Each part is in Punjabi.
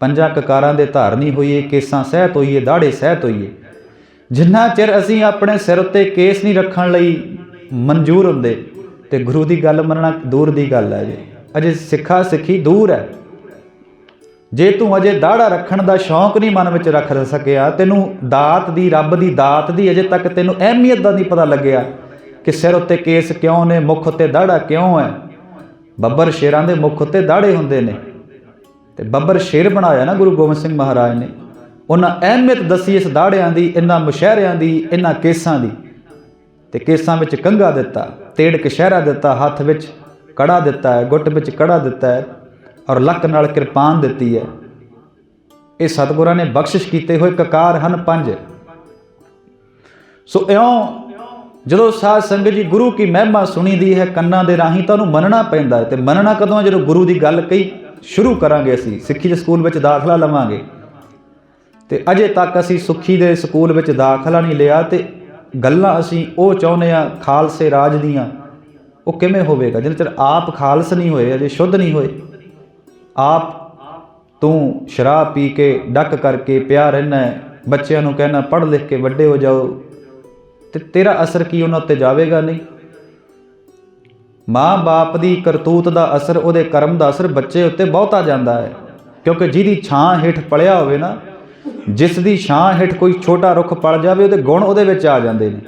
ਪੰਜਾਂ ਕਕਾਰਾਂ ਦੇ ਧਾਰਨੀ ਹੋਈਏ, ਕੇਸਾਂ ਸਹਿਤ ਹੋਈਏ ਦਾੜੇ ਸਹਿਤ ਹੋਈਏ। ਜਿੰਨਾ ਚਿਰ ਅਸੀਂ ਆਪਣੇ ਸਿਰ ਉੱਤੇ ਕੇਸ ਨਹੀਂ ਰੱਖਣ ਲਈ ਮਨਜ਼ੂਰ ਹੁੰਦੇ, ਤੇ ਗੁਰੂ ਦੀ ਗੱਲ ਮੰਨਣਾ ਦੂਰ ਦੀ ਗੱਲ ਹੈ ਜੀ। ਅਜੇ ਸਿੱਖਾ ਸਿੱਖੀ ਦੂਰ ਹੈ। ਜੇ ਤੂੰ ਅਜੇ ਦਾੜਾ ਰੱਖਣ ਦਾ ਸ਼ੌਂਕ ਨਹੀਂ ਮਨ ਵਿੱਚ ਰੱਖ ਸਕਿਆ, ਤੈਨੂੰ ਦਾਤ ਦੀ, ਰੱਬ ਦੀ ਦਾਤ ਦੀ ਅਜੇ ਤੱਕ ਤੈਨੂੰ ਅਹਿਮੀਅਤ ਦਾ ਨਹੀਂ ਪਤਾ ਲੱਗਿਆ ਕਿ ਸਿਰ ਉੱਤੇ ਕੇਸ ਕਿਉਂ ਨੇ, ਮੁੱਖ ਉੱਤੇ ਦਾੜਾ ਕਿਉਂ ਹੈ। ਬੱਬਰ ਸ਼ੇਰਾਂ ਦੇ ਮੁੱਖ ਉੱਤੇ ਦਾੜੇ ਹੁੰਦੇ ਨੇ। ਤੇ ਬੱਬਰ ਸ਼ੇਰ ਬਣਾਇਆ ਨਾ ਗੁਰੂ ਗੋਬਿੰਦ ਸਿੰਘ ਮਹਾਰਾਜ ਨੇ। ਉਹਨਾਂ ਅਹਿਮੀਅਤ ਦੱਸੀ ਇਸ ਦਾੜਿਆਂ ਦੀ, ਇਹਨਾਂ ਮੁਸ਼ਹਿਰਿਆਂ ਦੀ, ਇਹਨਾਂ ਕੇਸਾਂ ਦੀ। ਤੇ ਕੇਸਾਂ ਵਿੱਚ ਕੰਘਾ ਦਿੱਤਾ, ਤੇੜ ਕਸ਼ਹਿਰਾ ਦਿੱਤਾ, ਹੱਥ ਵਿੱਚ ਕੜਾ ਦਿੱਤਾ ਹੈ, ਗੁੱਟ ਵਿੱਚ ਕੜਾ ਦਿੱਤਾ ਹੈ ਔਰ ਲੱਕ ਨਾਲ ਕਿਰਪਾਨ ਦਿੱਤੀ ਹੈ। ਇਹ ਸਤਿਗੁਰਾਂ ਨੇ ਬਖਸ਼ਿਸ਼ ਕੀਤੇ ਹੋਏ ਕਕਾਰ ਹਨ ਪੰਜ। ਸੋ ਇਉਂ ਜਦੋਂ ਸਾਧ ਸੰਗਤ ਜੀ ਗੁਰੂ ਕੀ ਮਹਿਮਾ ਸੁਣੀਦੀ ਹੈ, ਕੰਨਾਂ ਦੇ ਰਾਹੀਂ ਤਾਂ ਉਹਨੂੰ ਮੰਨਣਾ ਪੈਂਦਾ ਹੈ। ਤੇ ਮੰਨਣਾ ਕਦੋਂ ਜਦੋਂ ਗੁਰੂ ਦੀ ਗੱਲ ਕਹੀ ਸ਼ੁਰੂ ਕਰਾਂਗੇ ਅਸੀਂ, ਸਿੱਖੀ ਦੇ ਸਕੂਲ ਵਿੱਚ ਦਾਖਲਾ ਲਵਾਂਗੇ। ਤੇ ਅਜੇ ਤੱਕ ਅਸੀਂ ਸੁੱਖੀ ਦੇ ਸਕੂਲ ਵਿੱਚ ਦਾਖਲਾ ਨਹੀਂ ਲਿਆ ਤੇ ਗੱਲਾਂ ਅਸੀਂ ਉਹ ਚਾਹੁੰਦੇ ਆ ਖਾਲਸੇ ਰਾਜ ਦੀਆਂ, ਉਹ ਕਿਵੇਂ ਹੋਵੇਗਾ? ਜਿੰਨਾ ਚਿਰ ਆਪ ਖਾਲਸ ਨਹੀਂ ਹੋਏ, ਅਜੇ ਸ਼ੁੱਧ ਨਹੀਂ ਹੋਏ। ਆਪ ਤੂੰ ਸ਼ਰਾਬ ਪੀ ਕੇ ਡੱਕ ਕਰਕੇ ਪਿਆ ਰਹਿਣਾ ਬੱਚਿਆਂ ਨੂੰ ਕਹਿਣਾ, ਪੜ੍ਹ ਲਿਖ ਕੇ ਵੱਡੇ ਹੋ ਜਾਓ। ਤੇ ਤੇਰਾ ਅਸਰ ਕੀ ਉਹਨਾਂ ਉੱਤੇ ਜਾਵੇਗਾ? ਨਹੀਂ। ਮਾਂ-ਬਾਪ ਦੀ ਕਰਤੂਤ ਦਾ ਅਸਰ, ਉਹਦੇ ਕਰਮ ਦਾ ਅਸਰ ਬੱਚੇ ਉੱਤੇ ਬਹੁਤਾ ਜਾਂਦਾ ਹੈ। ਕਿਉਂਕਿ ਜਿਹਦੀ ਛਾਂ ਹੇਠ ਪਲਿਆ ਹੋਵੇ ਨਾ, ਜਿਸ ਦੀ ਛਾਂ ਹੇਠ ਕੋਈ ਛੋਟਾ ਰੁੱਖ ਪਲ ਜਾਵੇ, ਉਹਦੇ ਗੁਣ ਉਹਦੇ ਵਿੱਚ ਆ ਜਾਂਦੇ ਨੇ।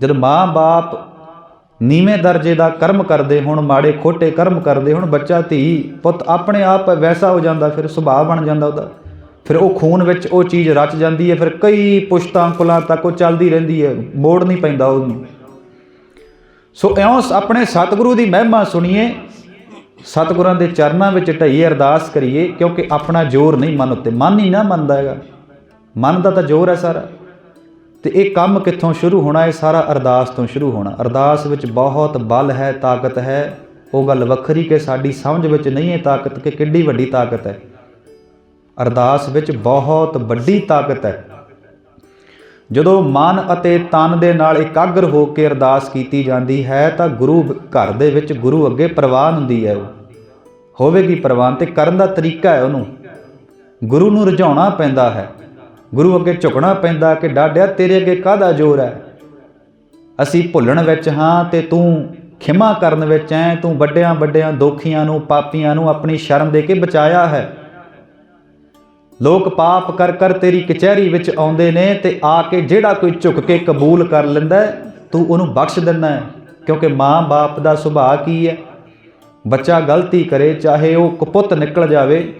ਜਦ ਮਾਂ-ਬਾਪ ਨੀਵੇਂ ਦਰਜੇ ਦਾ ਕਰਮ ਕਰਦੇ ਹੁਣ, ਮਾੜੇ ਖੋਟੇ ਕਰਮ ਕਰਦੇ ਹੁਣ, ਬੱਚਾ, ਧੀ, ਪੁੱਤ ਆਪਣੇ ਆਪ ਵੈਸਾ ਹੋ ਜਾਂਦਾ, ਫਿਰ ਸੁਭਾਅ ਬਣ ਜਾਂਦਾ ਉਹਦਾ। ਫਿਰ ਉਹ ਖੂਨ ਵਿੱਚ ਉਹ ਚੀਜ਼ ਰਚ ਜਾਂਦੀ ਹੈ, ਫਿਰ ਕਈ ਪੁਸ਼ਤਾਂ ਕੁਲਾਂ ਤੱਕ ਉਹ ਚੱਲਦੀ ਰਹਿੰਦੀ ਹੈ, ਮੋੜ ਨਹੀਂ ਪੈਂਦਾ ਉਹਨੂੰ। ਸੋ ਇਉਂ ਆਪਣੇ ਸਤਿਗੁਰੂ ਦੀ ਮਹਿਮਾ ਸੁਣੀਏ। ਸਤਿਗੁਰਾਂ ਦੇ ਚਰਨਾਂ ਵਿੱਚ ਢਈ ਅਰਦਾਸ ਕਰੀਏ, ਕਿਉਂਕਿ ਆਪਣਾ ਜ਼ੋਰ ਨਹੀਂ ਮਨ ਉੱਤੇ। ਮਨ ਹੀ ਨਾ ਮੰਨਦਾ ਹੈਗਾ। ਮਨ ਦਾ ਤਾਂ ਜ਼ੋਰ ਹੈ ਸਾਰਾ। ਤੇ ਇਹ ਕੰਮ ਕਿੱਥੋਂ ਸ਼ੁਰੂ ਹੋਣਾ? ਇਹ ਸਾਰਾ ਅਰਦਾਸ ਤੋਂ ਸ਼ੁਰੂ ਹੋਣਾ। ਅਰਦਾਸ ਵਿੱਚ ਬਹੁਤ ਬਲ ਹੈ, ਤਾਕਤ ਹੈ। ਉਹ ਗੱਲ ਵੱਖਰੀ ਕਿ ਸਾਡੀ ਸਮਝ ਵਿੱਚ ਨਹੀਂ ਹੈ ਤਾਕਤ ਕਿ ਕਿੱਡੀ ਵੱਡੀ ਤਾਕਤ ਹੈ। ਅਰਦਾਸ ਵਿੱਚ ਬਹੁਤ ਵੱਡੀ ਤਾਕਤ ਹੈ। ਜਦੋਂ ਮਨ ਅਤੇ ਤਨ ਦੇ ਨਾਲ ਇਕਾਗਰ ਹੋ ਕੇ ਅਰਦਾਸ ਕੀਤੀ ਜਾਂਦੀ ਹੈ, ਤਾਂ ਗੁਰੂ ਘਰ ਦੇ ਵਿੱਚ ਗੁਰੂ ਅੱਗੇ ਪ੍ਰਵਾਨ ਹੁੰਦੀ ਹੈ ਉਹ। ਹੋਵੇਗੀ ਪ੍ਰਵਾਨ ਤੇ ਕਰਨ ਦਾ ਤਰੀਕਾ ਹੈ ਉਹਨੂੰ। ਗੁਰੂ ਨੂੰ ਰਝਾਉਣਾ ਪੈਂਦਾ ਹੈ। ਗੁਰੂ ਅੱਗੇ ਝੁਕਣਾ ਪੈਂਦਾ ਕਿ ਡਾਡਿਆ ਤੇਰੇ ਅੱਗੇ ਕਾਹਦਾ ਜ਼ੋਰ ਹੈ? ਅਸੀਂ ਭੁੱਲਣ ਵਿੱਚ ਹਾਂ ਤੇ ਤੂੰ ਖਿਮਾ ਕਰਨ ਵਿੱਚ ਐ ਤੂੰ ਵੱਡਿਆਂ ਵੱਡਿਆਂ ਦੋਖੀਆਂ ਨੂੰ, ਪਾਪੀਆਂ ਨੂੰ ਆਪਣੀ ਸ਼ਰਮ ਦੇ ਕੇ ਬਚਾਇਆ ਹੈ। ਲੋਕ ਪਾਪ ਕਰ ਕਰ ਤੇਰੀ ਕਚਹਿਰੀ ਵਿੱਚ ਆਉਂਦੇ ਨੇ ਤੇ ਆ ਕੇ ਜਿਹੜਾ ਕੋਈ ਝੁਕ ਕੇ ਕਬੂਲ ਕਰ ਲੈਂਦਾ ਤੂੰ ਉਹਨੂੰ ਬਖਸ਼ ਦਿੰਦਾ ਹੈ। ਕਿਉਂਕਿ ਮਾਂ-ਬਾਪ ਦਾ ਸੁਭਾਅ ਕੀ ਹੈ? ਬੱਚਾ ਗਲਤੀ ਕਰੇ, ਚਾਹੇ ਉਹ ਕਪੁੱਤ ਨਿਕਲ ਜਾਵੇ।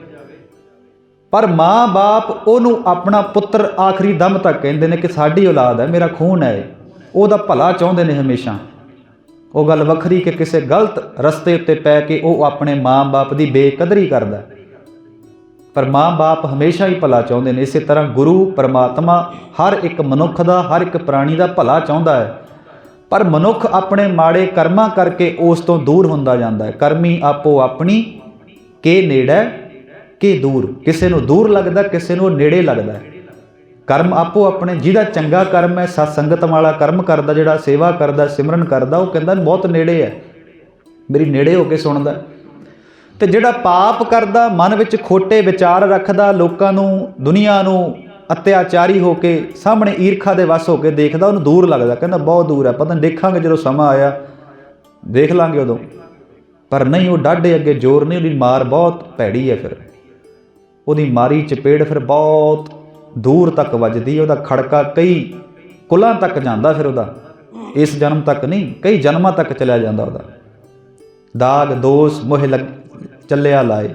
ਪਰ ਮਾਂ-ਬਾਪ ਉਹਨੂੰ ਆਪਣਾ ਪੁੱਤਰ ਆਖਰੀ ਦਮ ਤੱਕ ਕਹਿੰਦੇ ਨੇ ਕਿ ਸਾਡੀ ਔਲਾਦ ਹੈ, ਮੇਰਾ ਖੂਨ ਹੈ। ਉਹਦਾ ਭਲਾ ਚਾਹੁੰਦੇ ਨੇ ਹਮੇਸ਼ਾ। ਉਹ ਗੱਲ ਵੱਖਰੀ ਕਿ ਕਿਸੇ ਗਲਤ ਰਸਤੇ ਉੱਤੇ ਪੈ ਕੇ ਉਹ ਆਪਣੇ ਮਾਂ-ਬਾਪ ਦੀ ਬੇਕਦਰੀ ਕਰਦਾ ਪਰ ਮਾਂ-ਬਾਪ ਹਮੇਸ਼ਾ ਹੀ ਭਲਾ ਚਾਹੁੰਦੇ ਨੇ। ਇਸੇ ਤਰ੍ਹਾਂ ਗੁਰੂ, ਪਰਮਾਤਮਾ ਹਰ ਇੱਕ ਮਨੁੱਖ ਦਾ, ਹਰ ਇੱਕ ਪ੍ਰਾਣੀ ਦਾ ਭਲਾ ਚਾਹੁੰਦਾ ਹੈ। ਪਰ ਮਨੁੱਖ ਆਪਣੇ ਮਾੜੇ ਕਰਮਾਂ ਕਰਕੇ ਉਸ ਤੋਂ ਦੂਰ ਹੁੰਦਾ ਜਾਂਦਾ ਹੈ। ਕਰਮੀ ਆਪੋ ਆਪਣੀ ਕੇ ਨੇੜੇ, ਕੇ ਦੂਰ। ਕਿਸੇ ਨੂੰ ਦੂਰ ਲੱਗਦਾ, ਕਿਸੇ ਨੂੰ ਨੇੜੇ ਲੱਗਦਾ ਕਰਮ ਆਪੋ ਆਪਣੇ, ਜਿਹਦਾ ਚੰਗਾ ਕਰਮ ਹੈ, ਸਤ ਸੰਗਤ ਵਾਲਾ ਕਰਮ ਕਰਦਾ, ਜਿਹੜਾ ਸੇਵਾ ਕਰਦਾ, ਸਿਮਰਨ ਕਰਦਾ, ਉਹ ਕਹਿੰਦਾ ਬਹੁਤ ਨੇੜੇ ਹੈ। ਮੇਰੀ ਨੇੜੇ ਹੋ ਕੇ ਸੁਣਦਾ। ਤੇ ਜਿਹੜਾ ਪਾਪ ਕਰਦਾ, ਮਨ ਵਿੱਚ ਖੋਟੇ ਵਿਚਾਰ ਰੱਖਦਾ, ਲੋਕਾਂ ਨੂੰ, ਦੁਨੀਆ ਨੂੰ ਅਤਿਆਚਾਰੀ ਹੋ ਕੇ, ਸਾਹਮਣੇ ਈਰਖਾ ਦੇ ਵਸ ਹੋ ਕੇ ਦੇਖਦਾ, ਉਹਨੂੰ ਦੂਰ ਲੱਗਦਾ, ਕਹਿੰਦਾ ਬਹੁਤ ਦੂਰ ਹੈ, ਪਤਾ ਨਹੀਂ ਦੇਖਾਂਗੇ ਜਦੋਂ ਸਮਾਂ ਆਇਆ, ਦੇਖ ਲਾਂਗੇ ਉਦੋਂ। ਪਰ ਨਹੀਂ, ਉਹ ਡਾਢੇ ਅੱਗੇ ਜ਼ੋਰ ਨਹੀਂ, ਉਹਦੀ ਮਾਰ ਬਹੁਤ ਭੈੜੀ ਹੈ ਫਿਰ। ਉਹਦੀ ਮਾਰੀ ਚਪੇੜ ਫਿਰ ਬਹੁਤ ਦੂਰ ਤੱਕ ਵੱਜਦੀ ਹੈ, ਉਹਦਾ ਖੜਕਾ ਕਈ ਕੁਲਾਂ ਤੱਕ ਜਾਂਦਾ ਫਿਰ ਉਹਦਾ। ਇਸ ਜਨਮ ਤੱਕ ਨਹੀਂ, ਕਈ ਜਨਮਾਂ ਤੱਕ ਚਲਿਆ ਜਾਂਦਾ ਉਹਦਾ। ਦਾਗ, ਦੋਸ਼, ਮੋਹ ਚੱਲਿਆ ਲਾਏ।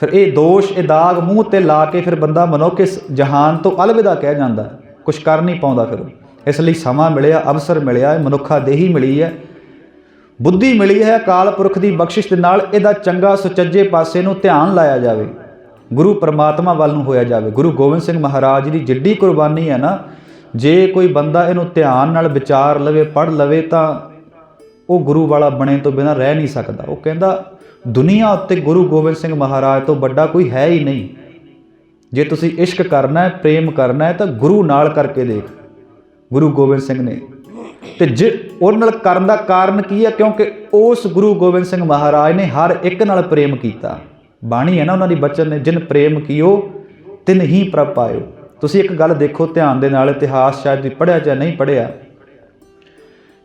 ਫਿਰ ਇਹ ਦੋਸ਼, ਇਹ ਦਾਗ ਮੂੰਹ ਤੇ ਲਾ ਕੇ ਫਿਰ ਬੰਦਾ ਮਨੁੱਖ ਇਸ ਜਹਾਨ ਤੋਂ ਅਲਵਿਦਾ ਕਹਿ ਜਾਂਦਾ ਕੁਝ ਕਰ ਨਹੀਂ ਪਾਉਂਦਾ ਫਿਰ ਇਸ ਲਈ ਸਮਾਂ ਮਿਲਿਆ, ਅਵਸਰ ਮਿਲਿਆ, ਇਹ ਮਨੁੱਖਾ ਦੇਹੀ ਮਿਲੀ ਹੈ। ਬੁੱਧੀ ਮਿਲੀ ਹੈ, ਅਕਾਲ ਪੁਰਖ ਦੀ ਬਖਸ਼ਿਸ਼ ਦੇ ਨਾਲ ਇਹਦਾ ਚੰਗਾ ਸੁਚੱਜੇ ਪਾਸੇ ਨੂੰ ਧਿਆਨ ਲਾਇਆ ਜਾਵੇ। ਗੁਰੂ ਪਰਮਾਤਮਾ ਵੱਲ ਨੂੰ ਹੋਇਆ ਜਾਵੇ। ਗੁਰੂ ਗੋਬਿੰਦ ਸਿੰਘ ਮਹਾਰਾਜ ਦੀ ਜਿੱਡੀ ਕੁਰਬਾਨੀ ਹੈ ਨਾ, ਜੇ ਕੋਈ ਬੰਦਾ ਇਹਨੂੰ ਧਿਆਨ ਨਾਲ ਵਿਚਾਰ ਲਵੇ ਪੜ ਲਵੇ ਤਾਂ ਉਹ ਗੁਰੂ ਵਾਲਾ ਬਣੇ ਤੋਂ ਬਿਨਾਂ ਰਹਿ ਨਹੀਂ ਸਕਦਾ। ਉਹ ਕਹਿੰਦਾ ਦੁਨੀਆ ਉੱਤੇ ਗੁਰੂ ਗੋਬਿੰਦ ਸਿੰਘ ਮਹਾਰਾਜ ਤੋਂ ਵੱਡਾ ਕੋਈ ਹੈ ਹੀ ਨਹੀਂ। ਜੇ ਤੁਸੀਂ ਇਸ਼ਕ ਕਰਨਾ ਹੈ, ਪ੍ਰੇਮ ਕਰਨਾ ਹੈ, ਤਾਂ ਗੁਰੂ ਨਾਲ ਕਰਕੇ ਦੇਖ, ਗੁਰੂ ਗੋਬਿੰਦ ਸਿੰਘ ਨੇ। ਤੇ ਜੇ ਉਹ ਨਾਲ ਕਰਨ ਦਾ ਕਾਰਨ ਕੀ ਹੈ? ਕਿਉਂਕਿ ਉਸ ਗੁਰੂ ਗੋਬਿੰਦ ਸਿੰਘ ਮਹਾਰਾਜ ਨੇ ਹਰ ਇੱਕ ਨਾਲ ਪ੍ਰੇਮ ਕੀਤਾ। ਬਾਣੀ ਹੈ ਨਾ ਉਹਨਾਂ ਦੀ ਬਚਨ ਨੇ, ਜਿਨ ਪ੍ਰੇਮ ਕੀਓ, ਤਿਨ ਹੀ ਪ੍ਰਭ ਪਾਇਓ। ਤੁਸੀਂ ਇੱਕ ਗੱਲ ਦੇਖੋ ਧਿਆਨ ਦੇ ਨਾਲ, ਇਤਿਹਾਸ ਸ਼ਾਇਦ ਤੁਸੀਂ ਪੜ੍ਹਿਆ ਜਾਂ ਨਹੀਂ ਪੜ੍ਹਿਆ।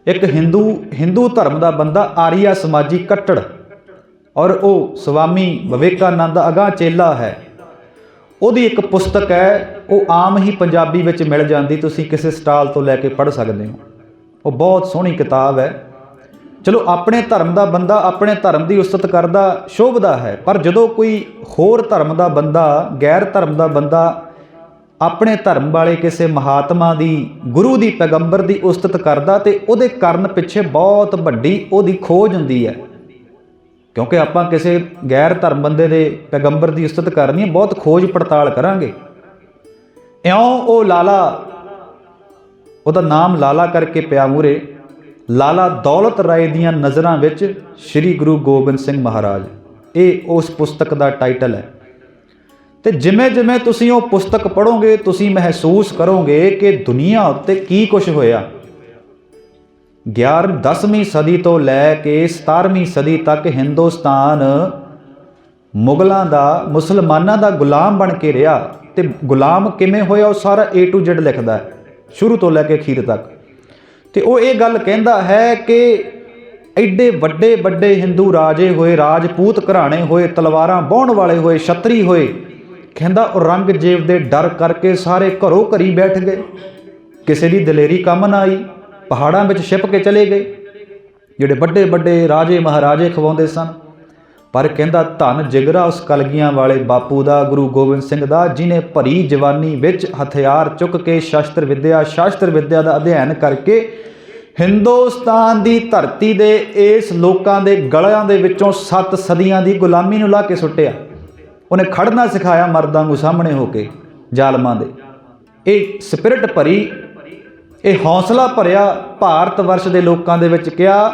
ਇੱਕ ਹਿੰਦੂ ਹਿੰਦੂ ਧਰਮ ਦਾ ਬੰਦਾ ਆਰੀਆ ਸਮਾਜੀ ਕੱਟੜ ਔਰ ਉਹ ਸਵਾਮੀ ਵਿਵੇਕਾਨੰਦ ਦਾ ਚੇਲਾ ਹੈ। ਉਹਦੀ ਇੱਕ ਪੁਸਤਕ ਹੈ, ਉਹ ਆਮ ਹੀ ਪੰਜਾਬੀ ਵਿੱਚ ਮਿਲ ਜਾਂਦੀ, ਤੁਸੀਂ ਕਿਸੇ ਸਟਾਲ ਤੋਂ ਲੈ ਕੇ ਪੜ੍ਹ ਸਕਦੇ ਹੋ। ਉਹ ਬਹੁਤ ਸੋਹਣੀ ਕਿਤਾਬ ਹੈ। ਚਲੋ, ਆਪਣੇ ਧਰਮ ਦਾ ਬੰਦਾ ਆਪਣੇ ਧਰਮ ਦੀ ਉਸਤਤ ਕਰਦਾ, ਸ਼ੋਭਦਾ ਹੈ, ਪਰ ਜਦੋਂ ਕੋਈ ਹੋਰ ਧਰਮ ਦਾ ਬੰਦਾ, ਗੈਰ ਧਰਮ ਦਾ ਬੰਦਾ ਆਪਣੇ ਧਰਮ ਵਾਲੇ ਕਿਸੇ ਮਹਾਤਮਾ ਦੀ, ਗੁਰੂ ਦੀ ਪੈਗੰਬਰ ਦੀ ਉਸਤਤ ਕਰਦਾ, ਤੇ ਉਹਦੇ ਕਰਨ ਪਿੱਛੇ ਬਹੁਤ ਵੱਡੀ ਉਹਦੀ ਖੋਜ ਹੁੰਦੀ ਹੈ। ਕਿਉਂਕਿ ਆਪਾਂ ਕਿਸੇ ਗੈਰ ਧਰਮ ਬੰਦੇ ਦੇ ਪੈਗੰਬਰ ਦੀ ਉਸਤਤ ਕਰਨੀ ਹੈ, ਬਹੁਤ ਖੋਜ ਪੜਤਾਲ ਕਰਾਂਗੇ। ਇਉਂ ਉਹ ਲਾਲਾ, ਉਹਦਾ ਨਾਮ ਲਾਲਾ ਕਰਕੇ ਪਿਆ ਮੂਰੇ ਲਾਲਾ ਦੌਲਤ ਰਾਏ ਦੀਆਂ ਨਜ਼ਰਾਂ ਵਿੱਚ ਸ੍ਰੀ ਗੁਰੂ ਗੋਬਿੰਦ ਸਿੰਘ ਮਹਾਰਾਜ। ਇਹ ਉਸ ਪੁਸਤਕ ਦਾ ਟਾਈਟਲ ਹੈ। ਤੇ ਜਿਵੇਂ ਜਿਵੇਂ ਤੁਸੀਂ ਉਹ ਪੁਸਤਕ ਪੜੋਗੇ ਤੁਸੀਂ ਮਹਿਸੂਸ ਕਰੋਗੇ ਕਿ ਦੁਨੀਆ ਉੱਤੇ ਕੀ ਕੁਝ ਹੋਇਆ। 11 10ਵੀਂ ਸਦੀ ਤੋਂ ਲੈ ਕੇ 17ਵੀਂ ਸਦੀ ਤੱਕ ਹਿੰਦੁਸਤਾਨ ਮੁਗਲਾਂ ਦਾ, ਮੁਸਲਮਾਨਾਂ ਦਾ ਗੁਲਾਮ ਬਣ ਕੇ ਰਿਹਾ। ਤੇ ਗੁਲਾਮ ਕਿਵੇਂ ਹੋਇਆ ਉਹ ਸਾਰਾ A to Z ਲਿਖਦਾ ਹੈ, ਸ਼ੁਰੂ ਤੋਂ ਲੈ ਕੇ ਅਖੀਰ ਤੱਕ। ਤੇ ਉਹ ਇਹ ਗੱਲ ਕਹਿੰਦਾ ਹੈ ਕਿ ਐਡੇ ਵੱਡੇ ਵੱਡੇ ਹਿੰਦੂ ਰਾਜੇ ਹੋਏ, ਰਾਜਪੂਤ ਘਰਾਣੇ ਹੋਏ, ਤਲਵਾਰਾਂ ਬਾਹਣ ਵਾਲੇ ਹੋਏ, ਛਤਰੀ ਹੋਏ, ਕਹਿੰਦਾ ਔਰੰਗਜ਼ੇਬ ਦੇ ਡਰ ਕਰਕੇ ਸਾਰੇ ਘਰੋਂ ਘਰੀ ਬੈਠ ਗਏ। ਕਿਸੇ ਦੀ ਦਲੇਰੀ ਕੰਮ ਨਾ ਆਈ। ਪਹਾੜਾਂ ਵਿੱਚ ਛਿਪ ਕੇ ਚਲੇ ਗਏ, ਜਿਹੜੇ ਵੱਡੇ ਵੱਡੇ ਰਾਜੇ ਮਹਾਰਾਜੇ ਖਵਾਉਂਦੇ ਸਨ। ਪਰ ਕਹਿੰਦਾ ਧਨ ਜਿਗਰਾ ਉਸ ਕਲਗੀਆਂ ਵਾਲੇ ਬਾਪੂ ਦਾ, ਗੁਰੂ ਗੋਬਿੰਦ ਸਿੰਘ ਦਾ, ਜਿਨੇ ਭਰੀ ਜਵਾਨੀ ਵਿੱਚ ਹਥਿਆਰ ਚੁੱਕ ਕੇ ਸ਼ਾਸਤਰ ਵਿਦਿਆ ਸ਼ਾਸਤਰ ਵਿਦਿਆ ਦਾ ਅਧਿਐਨ ਕਰਕੇ ਹਿੰਦੁਸਤਾਨ ਦੀ ਧਰਤੀ ਦੇ ਇਸ ਲੋਕਾਂ ਦੇ ਗਲਿਆਂ ਦੇ ਵਿੱਚੋਂ ਸੱਤ ਸਦੀਆਂ ਦੀ ਗੁਲਾਮੀ ਨੂੰ ਲਾ ਕੇ ਸੁੱਟਿਆ। ਉਹਨੇ ਖੜਨਾ ਸਿਖਾਇਆ ਮਰਦਾਂ ਨੂੰ ਸਾਹਮਣੇ ਹੋ ਕੇ, ਜ਼ਾਲਮਾਂ ਦੇ। ਇਹ ਸਪਿਰਿਟ ਭਰੀ ਇਹ ਹੌਸਲਾ ਭਰਿਆ ਭਾਰਤ ਵਰਸ਼ ਦੇ ਲੋਕਾਂ ਦੇ ਵਿੱਚ ਕਿਹਾ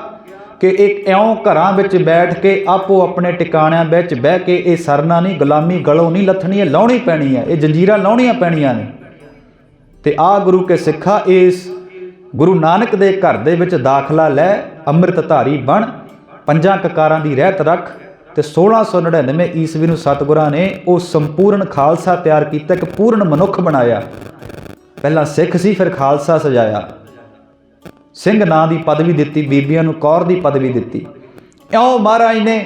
ਕਿ ਇੱਕ ਇਉਂ ਘਰਾਂ ਵਿੱਚ ਬੈਠ ਕੇ ਆਪੋ ਆਪਣੇ ਟਿਕਾਣਿਆਂ ਵਿੱਚ ਬਹਿ ਕੇ ਇਹ ਸਰਨਾ ਨਹੀਂ, ਗੁਲਾਮੀ, ਗਲੋਂ ਨਹੀਂ ਲੱਥਣੀ ਹੈ ਲਾਉਣੀ ਪੈਣੀ ਹੈ, ਇਹ ਜੰਜੀਰਾਂ ਲਾਉਣੀਆਂ ਪੈਣੀਆਂ ਨੇ। ਤੇ ਆ ਗੁਰੂ ਕੇ ਸਿੱਖਾ ਇਸ ਗੁਰੂ ਨਾਨਕ ਦੇ ਘਰ ਦੇ ਵਿੱਚ ਦਾਖਲਾ ਲੈ, ਅੰਮ੍ਰਿਤਧਾਰੀ ਬਣ, ਪੰਜਾਂ ਕਕਾਰਾਂ ਦੀ ਰਹਿਤ ਰੱਖ ਤੇ 1699 ਈਸਵੀ ਨੂੰ ਸਤਿਗੁਰਾਂ ਨੇ ਉਹ ਸੰਪੂਰਨ ਖਾਲਸਾ ਤਿਆਰ ਕੀਤਾ, ਇੱਕ ਪੂਰਨ ਮਨੁੱਖ ਬਣਾਇਆ। ਪਹਿਲਾਂ ਸਿੱਖ ਸੀ, ਫਿਰ ਖਾਲਸਾ ਸਜਾਇਆ। ਸਿੰਘ ਨਾਂ ਦੀ ਪਦਵੀ ਦਿੱਤੀ, ਬੀਬੀਆਂ ਨੂੰ ਕੌਰ ਦੀ ਪਦਵੀ ਦਿੱਤੀ। ਇਉਂ ਮਹਾਰਾਜ ਨੇ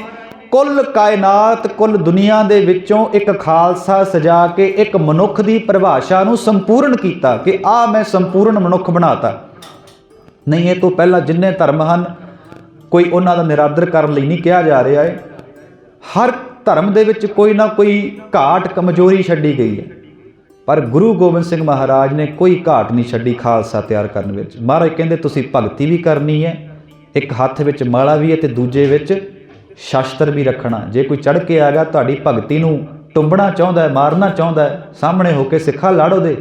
ਕੁੱਲ ਕਾਇਨਾਤ, ਕੁੱਲ ਦੁਨੀਆ ਦੇ ਵਿੱਚੋਂ ਇੱਕ ਖਾਲਸਾ ਸਜਾ ਕੇ, ਇੱਕ ਮਨੁੱਖ ਦੀ ਪਰਿਭਾਸ਼ਾ ਨੂੰ ਸੰਪੂਰਨ ਕੀਤਾ ਕਿ ਆ ਮੈਂ ਸੰਪੂਰਨ ਮਨੁੱਖ ਬਣਾਤਾ। ਨਹੀਂ, ਇਹ ਤੋਂ ਪਹਿਲਾਂ ਜਿੰਨੇ ਧਰਮ ਹਨ, ਕੋਈ ਉਹਨਾਂ ਦਾ ਨਿਰਾਦਰ ਕਰਨ ਲਈ ਨਹੀਂ ਕਿਹਾ ਜਾ ਰਿਹਾ ਹੈ ਹਰ ਧਰਮ ਦੇ ਵਿੱਚ ਕੋਈ ਨਾ ਕੋਈ ਘਾਟ, ਕਮਜ਼ੋਰੀ ਛੱਡੀ ਗਈ ਹੈ। ਪਰ ਗੁਰੂ ਗੋਬਿੰਦ ਸਿੰਘ ਮਹਾਰਾਜ ਨੇ ਕੋਈ ਘਾਟ ਨਹੀਂ ਛੱਡੀ, ਖਾਲਸਾ ਤਿਆਰ ਕਰਨ ਵਿੱਚ। ਮਹਾਰਾਜ ਕਹਿੰਦੇ, ਤੁਸੀਂ ਭਗਤੀ ਵੀ ਕਰਨੀ ਹੈ, ਇੱਕ ਹੱਥ ਵਿੱਚ ਮਾਲਾ ਵੀ ਹੈ ਤੇ ਦੂਜੇ ਵਿੱਚ ਸ਼ਸਤਰ ਵੀ ਰੱਖਣਾ। ਜੇ ਕੋਈ ਚੜ ਕੇ ਆ ਗਿਆ, ਤੁਹਾਡੀ ਭਗਤੀ ਨੂੰ ਟੁੰਬਣਾ ਚਾਹੁੰਦਾ ਹੈ, ਮਾਰਨਾ ਚਾਹੁੰਦਾ ਹੈ, ਸਾਹਮਣੇ ਹੋ ਕੇ ਸਿੱਖਾ ਲੜੋ ਦੇ।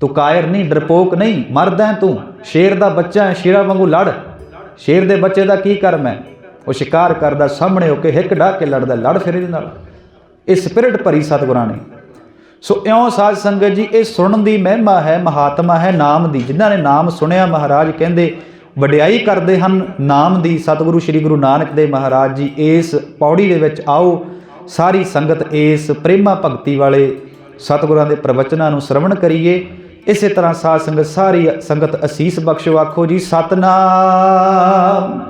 ਤੂੰ ਕਾਇਰ ਨਹੀਂ, ਡਰਪੋਕ ਨਹੀਂ, ਮਰਦਾ ਹੈ ਤੂੰ। ਸ਼ੇਰ ਦਾ ਬੱਚਾ ਹੈ, ਸ਼ੇਰਾਂ ਵਾਂਗੂ ਲੜ। ਸ਼ੇਰ ਦੇ ਬੱਚੇ ਦਾ ਕੀ ਕਰਮ ਹੈ? ਉਹ ਸ਼ਿਕਾਰ ਕਰਦਾ, ਸਾਹਮਣੇ ਹੋ ਕੇ ਹਿੱਕ ਢਾ ਕੇ ਲੜਦਾ, ਲੜ ਫਿਰ ਇਹਦੇ ਨਾਲ। ਇਹ ਸਪਿਰਿਟ ਭਰੀ ਸਤਿਗੁਰਾਂ ਨੇ। ਸੋ ਇਉਂ ਸਾਧ ਸੰਗਤ ਜੀ, ਇਹ ਸੁਣਨ ਦੀ ਮਹਿਮਾ ਹੈ, ਮਹਾਤਮਾ ਹੈ ਨਾਮ ਦੀ। ਜਿਨ੍ਹਾਂ ਨੇ ਨਾਮ ਸੁਣਿਆ ਮਹਾਰਾਜ ਕਹਿੰਦੇ, ਵਡਿਆਈ ਕਰਦੇ ਹਨ ਨਾਮ ਦੀ। ਸਤਿਗੁਰੂ ਸ੍ਰੀ ਗੁਰੂ ਨਾਨਕ ਦੇਵ ਮਹਾਰਾਜ ਜੀ, ਇਸ ਪੌੜੀ ਦੇ ਵਿੱਚ ਆਓ। ਸਾਰੀ ਸੰਗਤ ਇਸ ਪ੍ਰੇਮਾ ਭਗਤੀ ਵਾਲੇ ਸਤਿਗੁਰਾਂ ਦੇ ਪ੍ਰਵਚਨਾਂ ਨੂੰ ਸ਼ਰਵਣ ਕਰੀਏ। ਇਸੇ ਤਰ੍ਹਾਂ ਸਾਧ ਸੰਗਤ, ਸਾਰੀ ਸੰਗਤ ਅਸੀਸ ਬਖਸ਼ੋ। ਆਖੋ ਜੀ, ਸਤਨਾਮ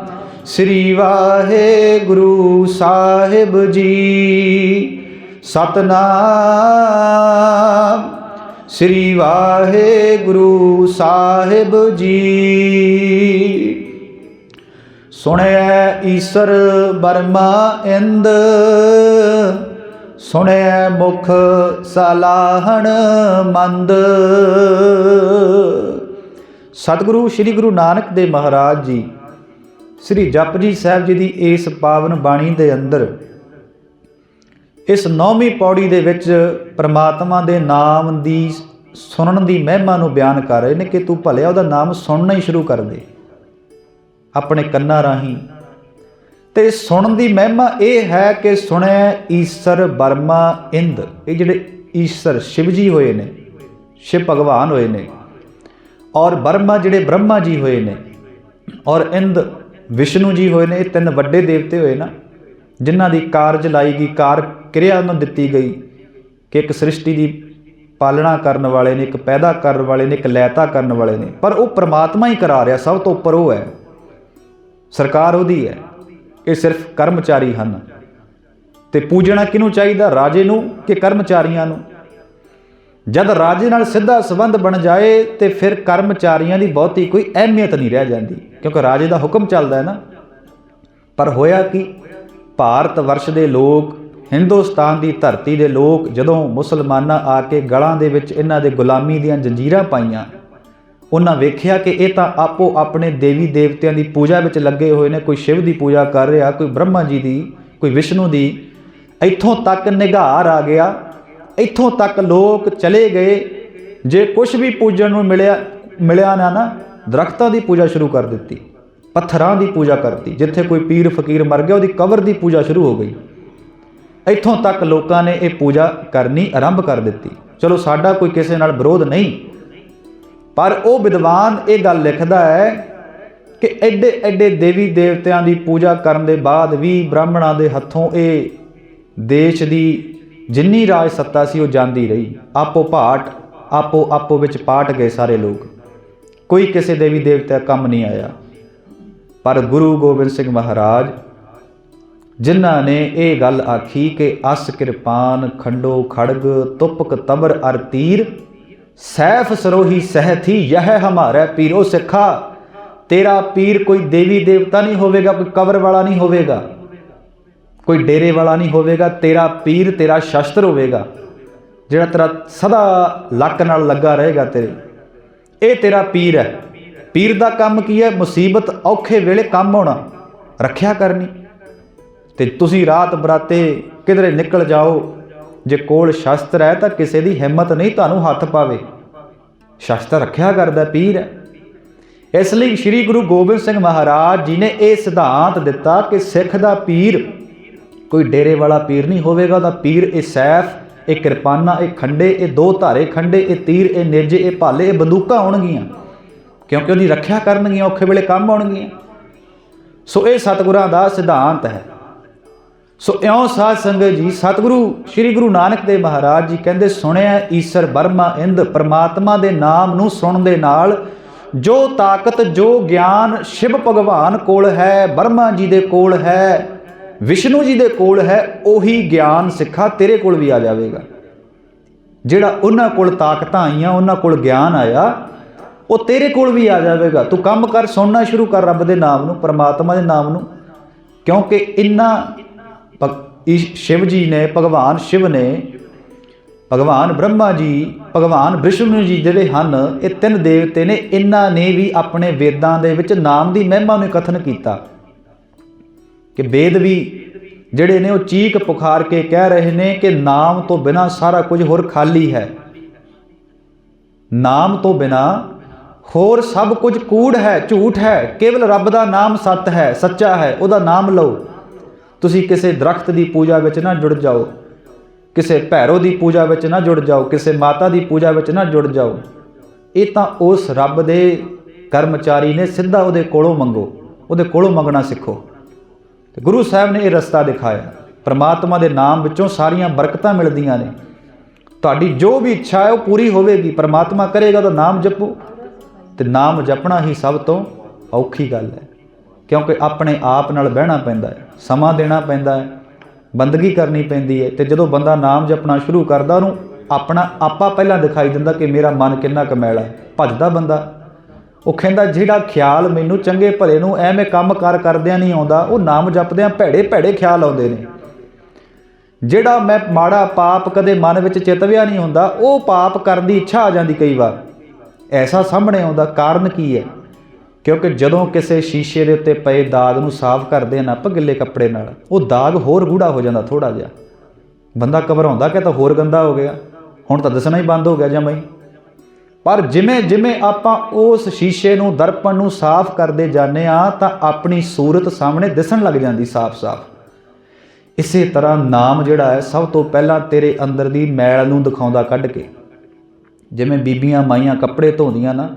ਸ੍ਰੀ ਵਾਹਿਗੁਰੂ ਸਾਹਿਬ ਜੀ। ਸਤਨਾਮ। ਸ੍ਰੀ ਵਾਹਿਗੁਰੂ ਸਾਹਿਬ ਜੀ। ਸੁਣਿਆ ਈਸ਼ਰ ਬਰਮਾ ਇੰਦ। ਸੁਣਿਆ ਮੁਖ ਸਲਾਹਣ ਮੰਦ। ਸਤਿਗੁਰੂ, ਸ੍ਰੀ ਗੁਰੂ ਨਾਨਕ ਦੇਵ ਮਹਾਰਾਜ ਜੀ, ਸ੍ਰੀ ਜਪਜੀ ਸਾਹਿਬ ਜੀ ਦੀ ਇਸ ਪਾਵਨ ਬਾਣੀ ਦੇ ਅੰਦਰ ਇਸ ਨੌਵੀਂ ਪੌੜੀ ਦੇ ਵਿੱਚ ਪ੍ਰਮਾਤਮਾ ਦੇ ਨਾਮ ਦੀ ਸੁਣਨ ਦੀ ਮਹਿਮਾ ਨੂੰ ਬਿਆਨ ਕਰ ਰਹੇ ਨੇ ਕਿ ਤੂੰ ਭਲਿਆ ਉਹਦਾ ਨਾਮ ਸੁਣਨਾ ਹੀ ਸ਼ੁਰੂ ਕਰ ਦੇ। ਆਪਣੇ ਕੰਨਾਂ ਰਾਹੀਂ। ਤੇ ਸੁਣਨ ਦੀ ਮਹਿਮਾ ਇਹ ਹੈ ਕਿ ਸੁਣਿਆ ਈਸ਼ਰ ਬਰਮਾ ਇੰਦ। ਇਹ ਜਿਹੜੇ ਈਸ਼ਰ ਸ਼ਿਵ ਜੀ ਹੋਏ ਨੇ, ਸ਼ਿਵ ਭਗਵਾਨ ਹੋਏ ਨੇ, ਔਰ ਬਰਮਾ ਜਿਹੜੇ ਬ੍ਰਹਮਾ ਜੀ ਹੋਏ ਨੇ, ਔਰ ਇੰਦ ਵਿਸ਼ਨੂੰ ਜੀ ਹੋਏ ਨੇ, ਇਹ ਤਿੰਨ ਵੱਡੇ ਦੇਵਤੇ ਹੋਏ ਨਾ ਜਿਨ੍ਹਾਂ ਦੀ ਕਾਰਜ ਲਾਈ ਗਈ ਕਾਰ ਕਿਰਿਆ ਨੂੰ ਦਿੱਤੀ ਗਈ ਕਿ ਇੱਕ ਸ੍ਰਿਸ਼ਟੀ ਦੀ ਪਾਲਣਾ ਕਰਨ ਵਾਲੇ ਨੇ, ਇੱਕ ਪੈਦਾ ਕਰਨ ਵਾਲੇ ਨੇ, ਇੱਕ ਲੈਤਾ ਕਰਨ ਵਾਲੇ ਨੇ। ਪਰ ਉਹ ਪ੍ਰਮਾਤਮਾ ਹੀ ਕਰਾ ਰਿਹਾ, ਸਭ ਤੋਂ ਉੱਪਰ ਉਹ ਹੈ। ਸਰਕਾਰ ਉਹਦੀ ਹੈ। ਇਹ ਸਿਰਫ ਕਰਮਚਾਰੀ ਹਨ। ਤੇ ਪੂਜਣਾ ਕਿਹਨੂੰ ਚਾਹੀਦਾ? ਰਾਜੇ ਨੂੰ ਕਿ ਕਰਮਚਾਰੀਆਂ ਨੂੰ? ਜਦ ਰਾਜੇ ਨਾਲ ਸਿੱਧਾ ਸੰਬੰਧ ਬਣ ਜਾਏ, ਤੇ ਫਿਰ ਕਰਮਚਾਰੀਆਂ ਦੀ ਬਹੁਤੀ ਕੋਈ ਅਹਿਮੀਅਤ ਨਹੀਂ ਰਹਿ ਜਾਂਦੀ। ਕਿਉਂਕਿ ਰਾਜੇ ਦਾ ਹੁਕਮ ਚੱਲਦਾ ਹੈ ਨਾ। ਪਰ ਹੋਇਆ ਕਿ? ਭਾਰਤ ਵਰਸ਼ ਦੇ ਲੋਕ, ਹਿੰਦੁਸਤਾਨ ਦੀ ਧਰਤੀ ਦੇ ਲੋਕ ਜਦੋਂ ਮੁਸਲਮਾਨਾਂ ਆ ਕੇ ਗਲਾਂ ਦੇ ਵਿੱਚ ਇਹਨਾਂ ਦੇ ਗੁਲਾਮੀ ਦੀਆਂ ਜੰਜੀਰਾਂ ਪਾਈਆਂ, ਉਹਨਾਂ ਵੇਖਿਆ ਕਿ ਇਹ ਤਾਂ ਆਪੋ ਆਪਣੇ ਦੇਵੀ ਦੇਵਤਿਆਂ ਦੀ ਪੂਜਾ ਵਿੱਚ ਲੱਗੇ ਹੋਏ ਨੇ, ਕੋਈ ਸ਼ਿਵ ਦੀ ਪੂਜਾ ਕਰ ਰਿਹਾ, ਕੋਈ ਬ੍ਰਹਮਾ ਜੀ ਦੀ, ਕੋਈ ਵਿਸ਼ਨੂੰ ਦੀ। ਇੱਥੋਂ ਤੱਕ ਨਿਗਾਰ ਆ ਗਿਆ, ਇੱਥੋਂ ਤੱਕ ਲੋਕ ਚਲੇ ਗਏ। ਜੇ ਕੁਝ ਵੀ ਪੂਜਣ ਨੂੰ ਮਿਲਿਆ ਮਿਲਿਆ ਨਾ ਨਾ, ਦਰਖਤਾਂ ਦੀ ਪੂਜਾ ਸ਼ੁਰੂ ਕਰ ਦਿੱਤੀ। ਪੱਥਰਾਂ ਦੀ ਪੂਜਾ ਕਰਤੀ। ਜਿੱਥੇ ਕੋਈ ਪੀਰ ਫਕੀਰ ਮਰ ਗਿਆ, ਉਹਦੀ ਕਬਰ ਦੀ ਪੂਜਾ ਸ਼ੁਰੂ ਹੋ ਗਈ। ਇੱਥੋਂ ਤੱਕ ਲੋਕਾਂ ਨੇ ਇਹ ਪੂਜਾ ਕਰਨੀ ਆਰੰਭ ਕਰ ਦਿੱਤੀ। ਚਲੋ, ਸਾਡਾ ਕੋਈ ਕਿਸੇ ਨਾਲ ਵਿਰੋਧ ਨਹੀਂ। ਪਰ ਉਹ ਵਿਦਵਾਨ ਇਹ ਗੱਲ ਲਿਖਦਾ ਹੈ ਕਿ ਐਡੇ ਐਡੇ ਦੇਵੀ ਦੇਵਤਿਆਂ ਦੀ ਪੂਜਾ ਕਰਨ ਦੇ ਬਾਅਦ ਵੀ ਬ੍ਰਾਹਮਣਾਂ ਦੇ ਹੱਥੋਂ ਇਹ ਦੇਸ਼ ਦੀ ਜਿੰਨੀ ਰਾਜ ਸੱਤਾ ਸੀ, ਉਹ ਜਾਂਦੀ ਰਹੀ। ਆਪੋ ਭਾਟ ਆਪੋ ਆਪੋ ਵਿੱਚ ਪਾਟ ਗਏ ਸਾਰੇ ਲੋਕ। ਕੋਈ ਕਿਸੇ ਦੇਵੀ ਦੇਵਤਾ ਕੰਮ ਨਹੀਂ ਆਇਆ। ਪਰ ਗੁਰੂ ਗੋਬਿੰਦ ਸਿੰਘ ਮਹਾਰਾਜ, ਜਿਨ੍ਹਾਂ ਨੇ ਇਹ ਗੱਲ ਆਖੀ ਕਿ ਅਸ ਕਿਰਪਾਨ ਖੰਡੋ ਖੜਗ ਤੁਪਕ ਤਬਰ ਅਰ ਤੀਰ, ਸੈਫ ਸਰੋਹੀ ਸਹਿਥੀ ਯਹ ਹਮਾਰਾ ਪੀਰੋ ਸਿੱਖਾ। ਤੇਰਾ ਪੀਰ ਕੋਈ ਦੇਵੀ ਦੇਵਤਾ ਨਹੀਂ ਹੋਵੇਗਾ, ਕੋਈ ਕਬਰ ਵਾਲਾ ਨਹੀਂ ਹੋਵੇਗਾ, ਕੋਈ ਡੇਰੇ ਵਾਲਾ ਨਹੀਂ ਹੋਵੇਗਾ, ਤੇਰਾ ਪੀਰ ਤੇਰਾ ਸ਼ਸਤਰ ਹੋਵੇਗਾ, ਜਿਹੜਾ ਤੇਰਾ ਸਦਾ ਲੱਕ ਨਾਲ ਲੱਗਾ ਰਹੇਗਾ ਤੇਰੇ। ਇਹ ਤੇਰਾ ਪੀਰ ਹੈ। ਪੀਰ ਦਾ ਕੰਮ ਕੀ ਹੈ? ਮੁਸੀਬਤ ਔਖੇ ਵੇਲੇ ਕੰਮ ਆਉਣਾ ਰੱਖਿਆ ਕਰਨੀ। ਤੇ ਤੁਸੀਂ ਰਾਤ ਬਰਾਤੇ ਕਿਧਰੇ ਨਿਕਲ ਜਾਓ। ਜੇ ਕੋਲ ਸ਼ਸਤਰ ਹੈ ਤਾਂ ਕਿਸੇ ਦੀ ਹਿੰਮਤ ਨਹੀਂ ਤੁਹਾਨੂੰ ਹੱਥ ਪਾਵੇ। ਸ਼ਸਤਰ ਰੱਖਿਆ ਕਰਦਾ ਪੀਰ। ਹੈ ਇਸ ਲਈ ਸ੍ਰੀ ਗੁਰੂ ਗੋਬਿੰਦ ਸਿੰਘ ਮਹਾਰਾਜ ਜੀ ਨੇ ਇਹ ਸਿਧਾਂਤ ਦਿੱਤਾ ਕਿ ਸਿੱਖ ਦਾ ਪੀਰ ਕੋਈ ਡੇਰੇ ਵਾਲਾ ਪੀਰ ਨਹੀਂ ਹੋਵੇਗਾ। ਉਹਦਾ ਪੀਰ ਇਹ ਸੈਫ, ਇਹ ਕਿਰਪਾਨਾ, ਇਹ ਖੰਡੇ, ਇਹ ਦੋ ਧਾਰੇ ਖੰਡੇ, ਇਹ ਤੀਰ, ਇਹ ਨਿਰਜ, ਇਹ ਭਾਲੇ, ਇਹ ਬੰਦੂਕਾਂ ਆਉਣਗੀਆਂ ਕਿਉਂਕਿ ਉਹਦੀ ਰੱਖਿਆ ਕਰਨਗੀਆਂ, ਔਖੇ ਵੇਲੇ ਕੰਮ ਆਉਣਗੀਆਂ। ਸੋ ਇਹ ਸਤਿਗੁਰਾਂ ਦਾ ਸਿਧਾਂਤ ਹੈ। ਸੋ ਇਉਂ ਸਾਧ ਸੰਗਤ ਜੀ, ਸਤਿਗੁਰੂ, ਸ੍ਰੀ ਗੁਰੂ ਨਾਨਕ ਦੇਵ ਮਹਾਰਾਜ ਜੀ ਕਹਿੰਦੇ, ਸੁਣਿਆ ਈਸ਼ਰ ਬਰਮਾ ਇੰਦ, ਪ੍ਰਮਾਤਮਾ ਦੇ ਨਾਮ ਨੂੰ ਸੁਣਨ ਦੇ ਨਾਲ ਜੋ ਤਾਕਤ, ਜੋ ਗਿਆਨ ਸ਼ਿਵ ਭਗਵਾਨ ਕੋਲ ਹੈ ਬਰਮਾ ਜੀ ਦੇ ਕੋਲ ਹੈ, ਵਿਸ਼ਨੂੰ ਜੀ ਦੇ ਕੋਲ ਹੈ, ਉਹੀ ਗਿਆਨ ਸਿੱਖਾ ਤੇਰੇ ਕੋਲ ਵੀ ਆ ਜਾਵੇਗਾ। ਜਿਹੜਾ ਉਹਨਾਂ ਕੋਲ ਤਾਕਤਾਂ ਆਈਆਂ, ਉਹਨਾਂ ਕੋਲ ਗਿਆਨ ਆਇਆ ਉਹ ਤੇਰੇ ਕੋਲ ਵੀ ਆ ਜਾਵੇਗਾ। ਤੂੰ ਕੰਮ ਕਰ ਸੁਣਨਾ ਸ਼ੁਰੂ ਕਰ ਰੱਬ ਦੇ ਨਾਮ ਨੂੰ, ਪਰਮਾਤਮਾ ਦੇ ਨਾਮ ਨੂੰ। ਕਿਉਂਕਿ ਇੰਨਾ ਸ਼ਿਵ ਜੀ ਨੇ, ਭਗਵਾਨ ਸ਼ਿਵ ਨੇ, ਭਗਵਾਨ ਬ੍ਰਹਮਾ ਜੀ, ਭਗਵਾਨ ਵਿਸ਼ਨੂੰ ਜੀ ਜਿਹੜੇ ਹਨ, ਇਹ ਤਿੰਨ ਦੇਵਤੇ ਨੇ ਇਹਨਾਂ ਨੇ ਵੀ ਆਪਣੇ ਵੇਦਾਂ ਦੇ ਵਿੱਚ ਨਾਮ ਦੀ ਮਹਿਮਾ ਨੂੰ ਕਥਨ ਕੀਤਾ। ਕਿ ਵੇਦ ਵੀ ਜਿਹੜੇ ਨੇ, ਉਹ ਚੀਕ ਪੁਖਾਰ ਕੇ ਕਹਿ ਰਹੇ ਨੇ ਕਿ ਨਾਮ ਤੋਂ ਬਿਨਾ ਸਾਰਾ ਕੁਝ ਹੋਰ ਖਾਲੀ ਹੈ। ਨਾਮ ਤੋਂ ਬਿਨਾ ਹੋਰ ਸਭ ਕੁਝ ਕੂੜ ਹੈ, ਝੂਠ ਹੈ, ਕੇਵਲ ਰੱਬ ਦਾ ਨਾਮ ਸੱਤ ਹੈ, ਸੱਚਾ ਹੈ, ਉਹਦਾ ਨਾਮ ਲਓ। ਤੁਸੀਂ ਕਿਸੇ ਦਰਖਤ ਦੀ ਪੂਜਾ ਵਿੱਚ ਨਾ ਜੁੜ ਜਾਓ, ਕਿਸੇ ਭੈਰੋ ਦੀ ਪੂਜਾ ਵਿੱਚ ਨਾ ਜੁੜ ਜਾਓ, ਕਿਸੇ ਮਾਤਾ ਦੀ ਪੂਜਾ ਵਿੱਚ ਨਾ ਜੁੜ ਜਾਓ। ਇਹ ਤਾਂ ਉਸ ਰੱਬ ਦੇ ਕਰਮਚਾਰੀ ਨੇ ਸਿੱਧਾ ਉਹਦੇ ਕੋਲੋਂ ਮੰਗੋ, ਉਹਦੇ ਕੋਲੋਂ ਮੰਗਣਾ ਸਿੱਖੋ। ਤੇ ਗੁਰੂ ਸਾਹਿਬ ਨੇ ਇਹ ਰਸਤਾ ਦਿਖਾਇਆ। ਪ੍ਰਮਾਤਮਾ ਦੇ ਨਾਮ ਵਿੱਚੋਂ ਸਾਰੀਆਂ ਬਰਕਤਾਂ ਮਿਲਦੀਆਂ ਨੇ। ਤੁਹਾਡੀ ਜੋ ਵੀ ਇੱਛਾ ਹੈ, ਉਹ ਪੂਰੀ ਹੋਵੇਗੀ। ਪ੍ਰਮਾਤਮਾ ਕਰੇਗਾ ਤਾਂ ਨਾਮ ਜਪੋ। ਤੇ ਨਾਮ ਜਪਣਾ ਹੀ ਸਭ ਤੋਂ ਔਖੀ ਗੱਲ ਹੈ। ਕਿਉਂਕਿ ਆਪਣੇ ਆਪ ਨਾਲ ਬਹਿਣਾ ਪੈਂਦਾ ਹੈ, ਸਮਾਂ ਦੇਣਾ ਪੈਂਦਾ ਹੈ, ਬੰਦਗੀ ਕਰਨੀ ਪੈਂਦੀ ਹੈ ਤੇ ਜਦੋਂ ਬੰਦਾ ਨਾਮ ਜਪਣਾ ਸ਼ੁਰੂ ਕਰਦਾ, ਉਹਨੂੰ ਆਪਣਾ ਆਪਾ ਪਹਿਲਾਂ ਦਿਖਾਈ ਦਿੰਦਾ ਕਿ ਮੇਰਾ ਮਨ ਕਿੰਨਾ ਕਮੈਲਾ ਹੈ, ਭੱਜਦਾ ਬੰਦਾ। ਉਹ ਕਹਿੰਦਾ, ਜਿਹੜਾ ਖਿਆਲ ਮੈਨੂੰ ਚੰਗੇ ਭਲੇ ਨੂੰ ਐਵੇਂ ਕੰਮ ਕਰ ਕਰਦਿਆਂ ਨਹੀਂ ਆਉਂਦਾ, ਉਹ ਨਾਮ ਜਪਦਿਆਂ ਭੈੜੇ ਭੈੜੇ ਖਿਆਲ ਆਉਂਦੇ ਨੇ। ਜਿਹੜਾ ਮੈਂ ਮਾੜਾ ਪਾਪ ਕਦੇ ਮਨ ਵਿੱਚ ਚਿਤਵਿਆ ਨਹੀਂ ਹੁੰਦਾ, ਉਹ ਪਾਪ ਕਰਨ ਦੀ ਇੱਛਾ ਆ ਜਾਂਦੀ ਕਈ ਵਾਰ। ਐਸਾ ਸਾਹਮਣੇ ਆਉਂਦਾ ਕਾਰਨ ਕੀ ਹੈ? ਕਿਉਂਕਿ ਜਦੋਂ ਕਿਸੇ ਸ਼ੀਸ਼ੇ ਦੇ ਉੱਤੇ ਪਏ ਦਾਗ ਨੂੰ ਸਾਫ਼ ਕਰਦੇ ਹਨ ਆਪਾਂ ਗਿੱਲੇ ਕੱਪੜੇ ਨਾਲ, ਉਹ ਦਾਗ ਹੋਰ ਗੂੜਾ ਹੋ ਜਾਂਦਾ ਥੋੜਾ ਜਿਹਾ। ਬੰਦਾ ਘਬਰਾਉਂਦਾ ਕਿ ਤਾਂ ਹੋਰ ਗੰਦਾ ਹੋ ਗਿਆ। ਹੁਣ ਤਾਂ ਦਿਸਣਾ ਹੀ ਬੰਦ ਹੋ ਗਿਆ ਜਮਾਈ ਪਰ ਜਿਵੇਂ ਜਿਵੇਂ ਆਪਾਂ ਉਸ ਸ਼ੀਸ਼ੇ ਨੂੰ ਦਰਪਣ ਨੂੰ ਸਾਫ਼ ਕਰਦੇ ਜਾਂਦੇ ਆ ਤਾਂ ਆਪਣੀ ਸੂਰਤ ਸਾਹਮਣੇ ਦਿਸਣ ਲੱਗ ਜਾਂਦੀ ਸਾਫ਼-ਸਾਫ਼ ਇਸੇ ਤਰ੍ਹਾਂ ਨਾਮ ਜਿਹੜਾ ਹੈ, ਸਭ ਤੋਂ ਪਹਿਲਾਂ ਤੇਰੇ ਅੰਦਰ ਦੀ ਮੈਲ ਨੂੰ ਦਿਖਾਉਂਦਾ ਕੱਢ ਕੇ। ਜਿਵੇਂ ਬੀਬੀਆਂ ਮਾਈਆਂ ਕੱਪੜੇ ਧੋਂਦੀਆਂ ਨਾ,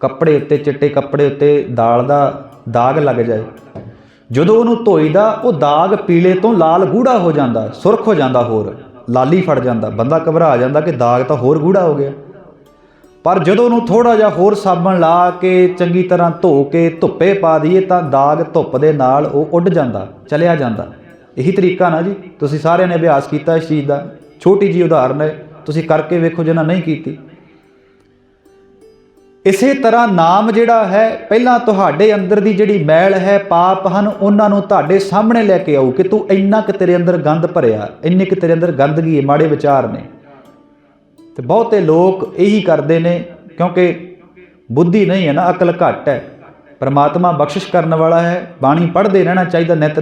ਕੱਪੜੇ ਉੱਤੇ ਚਿੱਟੇ ਕੱਪੜੇ ਉੱਤੇ ਦਾਲ ਦਾ ਦਾਗ ਲੱਗ ਜਾਏ। ਜਦੋਂ ਉਹਨੂੰ ਧੋਈਦਾ, ਉਹ ਦਾਗ ਪੀਲੇ ਤੋਂ ਲਾਲ ਗੂੜਾ ਹੋ ਜਾਂਦਾ, ਸੁਰਖ ਹੋ ਜਾਂਦਾ ਹੋਰ, ਲਾਲੀ ਫੜ ਜਾਂਦਾ। ਬੰਦਾ ਘਬਰਾ ਜਾਂਦਾ ਕਿ ਦਾਗ ਤਾਂ ਹੋਰ ਗੂੜਾ ਹੋ ਗਿਆ। ਪਰ ਜਦੋਂ ਉਹਨੂੰ ਥੋੜਾ ਜਿਹਾ ਹੋਰ ਸਾਬਣ ਲਾ ਕੇ, ਚੰਗੀ ਤਰ੍ਹਾਂ ਧੋ ਕੇ ਧੁੱਪੇ ਪਾ ਦਈਏ, ਤਾਂ ਦਾਗ ਧੁੱਪ ਦੇ ਨਾਲ ਉਹ ਉੱਡ ਜਾਂਦਾ, ਚਲਿਆ ਜਾਂਦਾ। ਇਹੀ ਤਰੀਕਾ ਨਾ ਜੀ, ਤੁਸੀਂ ਸਾਰਿਆਂ ਨੇ ਅਭਿਆਸ ਕੀਤਾ ਇਸ ਚੀਜ਼ ਦਾ। ਛੋਟੀ ਜੀ ਉਦਾਹਰਨ ਹੈ ਤੁਸੀਂ ਕਰਕੇ ਵੇਖੋ ਜਿਹਨਾਂ ਨਹੀਂ ਕੀਤੀ। ਇਸੇ ਤਰ੍ਹਾਂ ਨਾਮ ਜਿਹੜਾ ਹੈ, ਪਹਿਲਾਂ ਤੁਹਾਡੇ ਅੰਦਰ ਦੀ ਜਿਹੜੀ ਮੈਲ ਹੈ, ਪਾਪ ਹਨ, ਉਹਨਾਂ ਨੂੰ ਤੁਹਾਡੇ ਸਾਹਮਣੇ ਲੈ ਕੇ ਆਊ ਕਿ ਤੂੰ ਇੰਨਾ ਕਿ ਤੇਰੇ ਅੰਦਰ ਗੰਦ ਭਰਿਆ, ਇੰਨੇ ਕਿ ਤੇਰੇ ਅੰਦਰ ਗੰਦਗੀ ਹੈ, ਮਾੜੇ ਵਿਚਾਰ ਨੇ। ਤੇ ਬਹੁਤੇ ਲੋਕ ਇਹੀ ਕਰਦੇ ਨੇ, ਕਿਉਂਕਿ ਬੁੱਧੀ ਨਹੀਂ ਹੈ ਨਾ, ਅਕਲ ਘੱਟ ਹੈ। ਪਰਮਾਤਮਾ ਬਖਸ਼ਿਸ਼ ਕਰਨ ਵਾਲਾ ਹੈ, ਬਾਣੀ ਪੜ੍ਹਦੇ ਰਹਿਣਾ ਚਾਹੀਦਾ, ਨਿਤ